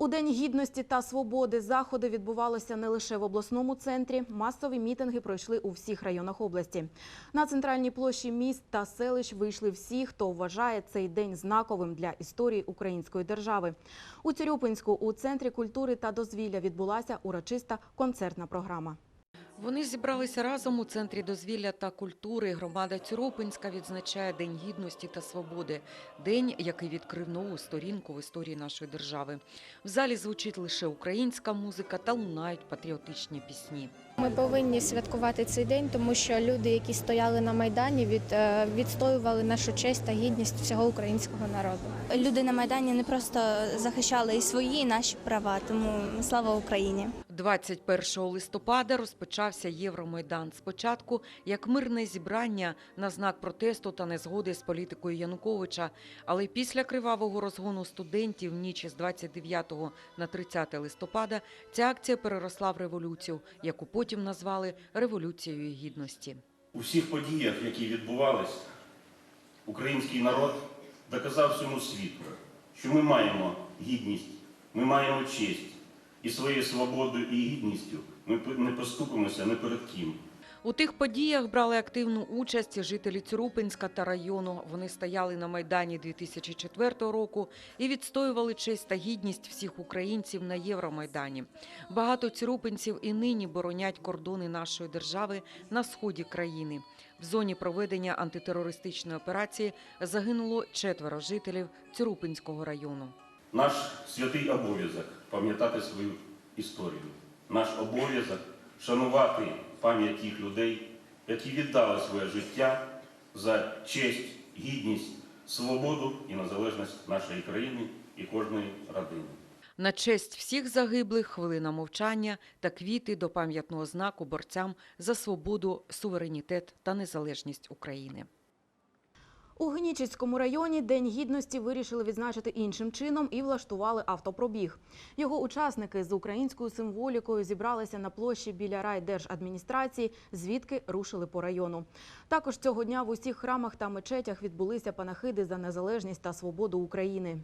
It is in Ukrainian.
У День гідності та свободи заходи відбувалися не лише в обласному центрі. Масові мітинги пройшли у всіх районах області. На центральній площі міст та селищ вийшли всі, хто вважає цей день знаковим для історії української держави. У Цюрюпинську у центрі культури та дозвілля відбулася урочиста концертна програма. Вони зібралися разом у центрі дозвілля та культури. Громада Цюропинська відзначає День гідності та свободи, день, який відкрив нову сторінку в історії нашої держави. В залі звучить лише українська музика та лунають патріотичні пісні. Ми повинні святкувати цей день, тому що люди, які стояли на майдані, від, е, відстоювали нашу честь та гідність всього українського народу. Люди на Майдані не просто захищали і свої, і наші права, тому слава Україні. 21 листопада розпочався Євромайдан. Спочатку як мирне зібрання на знак протесту та незгоди з політикою Януковича. Але після кривавого розгону студентів ніч з 29 на 30 листопада ця акція переросла в революцію, яку потім назвали Революцією Гідності. У всіх подіях, які відбувалися, український народ доказав всьому світу, що ми маємо гідність, ми маємо честь, і своєю свободою і гідністю ми не поступимося не перед ким. У тих подіях брали активну участь жителі Цюрупинська та району. Вони стояли на Майдані 2004 року і відстоювали честь та гідність всіх українців на Євромайдані. Багато цюрупинців і нині боронять кордони нашої держави на сході країни. В зоні проведення антитерористичної операції загинуло четверо жителів Цюрупинського району. Наш святий обов'язок пам'ятати свою історію, наш обов'язок шанувати пам'ять тих людей, які віддали своє життя за честь, гідність, свободу і незалежність нашої країни і кожної родини. На честь всіх загиблих хвилина мовчання та квіти до пам'ятного знаку борцям за свободу, суверенітет та незалежність України. У Гнічицькому районі День гідності вирішили відзначити іншим чином і влаштували автопробіг. Його учасники з українською символікою зібралися на площі біля райдержадміністрації, звідки рушили по району. Також цього дня в усіх храмах та мечетях відбулися панахиди за незалежність та свободу України.